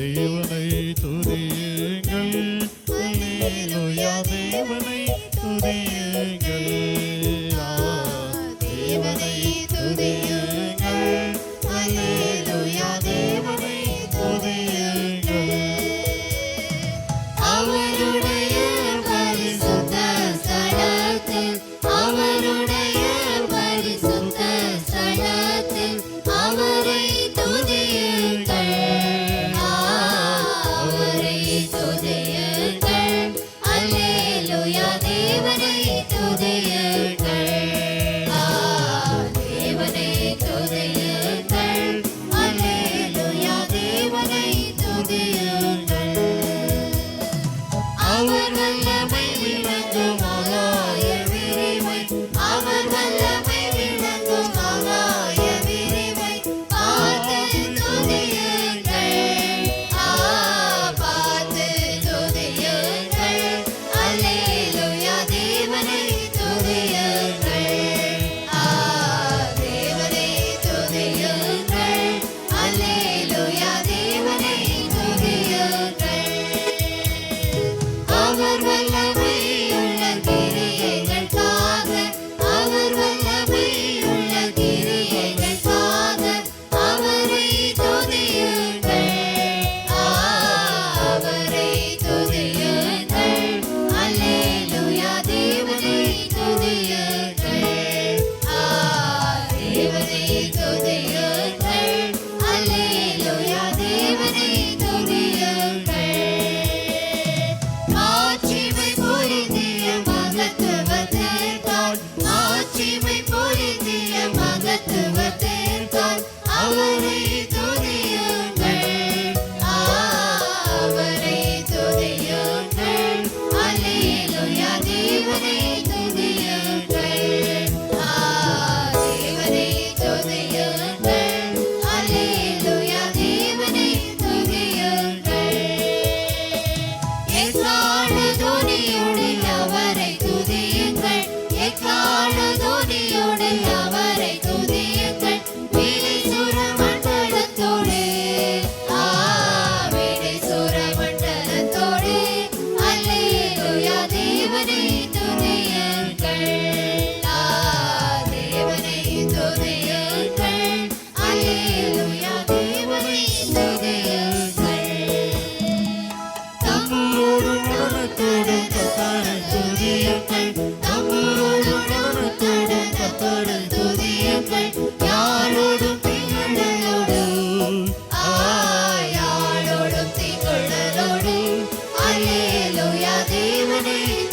தேவனை துதியுங்கள். the way we met the mother.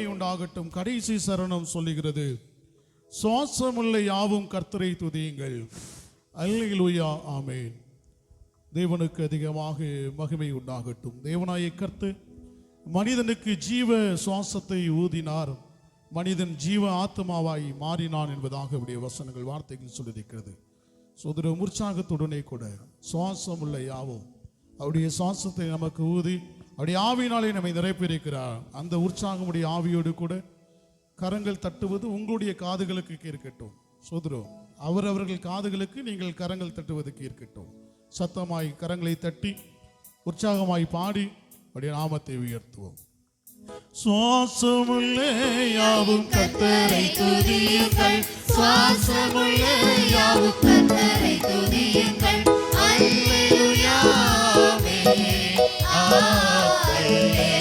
துதியுங்கள். மகிமை உண்டாகட்டும். கடைசி சரணம் சொல்லுகிறது. சுவாசமுள்ள யாவும் கர்த்தரை துதியுங்கள். அல்லேலூயா ஆமேன். தேவனுக்கு அதிகமாக மகிமை உண்டாகட்டும். தேவனாய கர்த்து மனிதனுக்கு ஜீவ சுவாசத்தை ஊதினார். மனிதன் ஜீவ ஆத்மாவாய் மாறினான் என்பதாக உடைய வசனங்கள் வார்த்தைகள் சொல்லியிருக்கிறது. சோதர உற்சாகத்துடனே கூட சுவாசம் உள்ள யாவும் அவருடைய சுவாசத்தை நமக்கு ஊதி அப்படி ஆவியினாலே நம்மை நிறைப்பிருக்கிறார் அந்த உற்சாகமுடைய ஆவியோடு கூட கரங்கள் தட்டுவது உங்களுடைய காதுகளுக்கு இருக்கட்டும் சோதரோ அவரவர்கள் காதுகளுக்கு நீங்கள் கரங்கள் தட்டுவது இருக்கட்டும் சத்தமாய் கரங்களை தட்டி உற்சாகமாய் பாடி அப்படியே நாமத்தை உயர்த்துவோம். சுவாசமுள்ளே யாவும் கத்தரை துதியுங்கள். சுவாசமுள்ளே யாவும் கத்தரை துதியுங்கள். அல்லேலூயா ஆமென். ஆமென் Hey.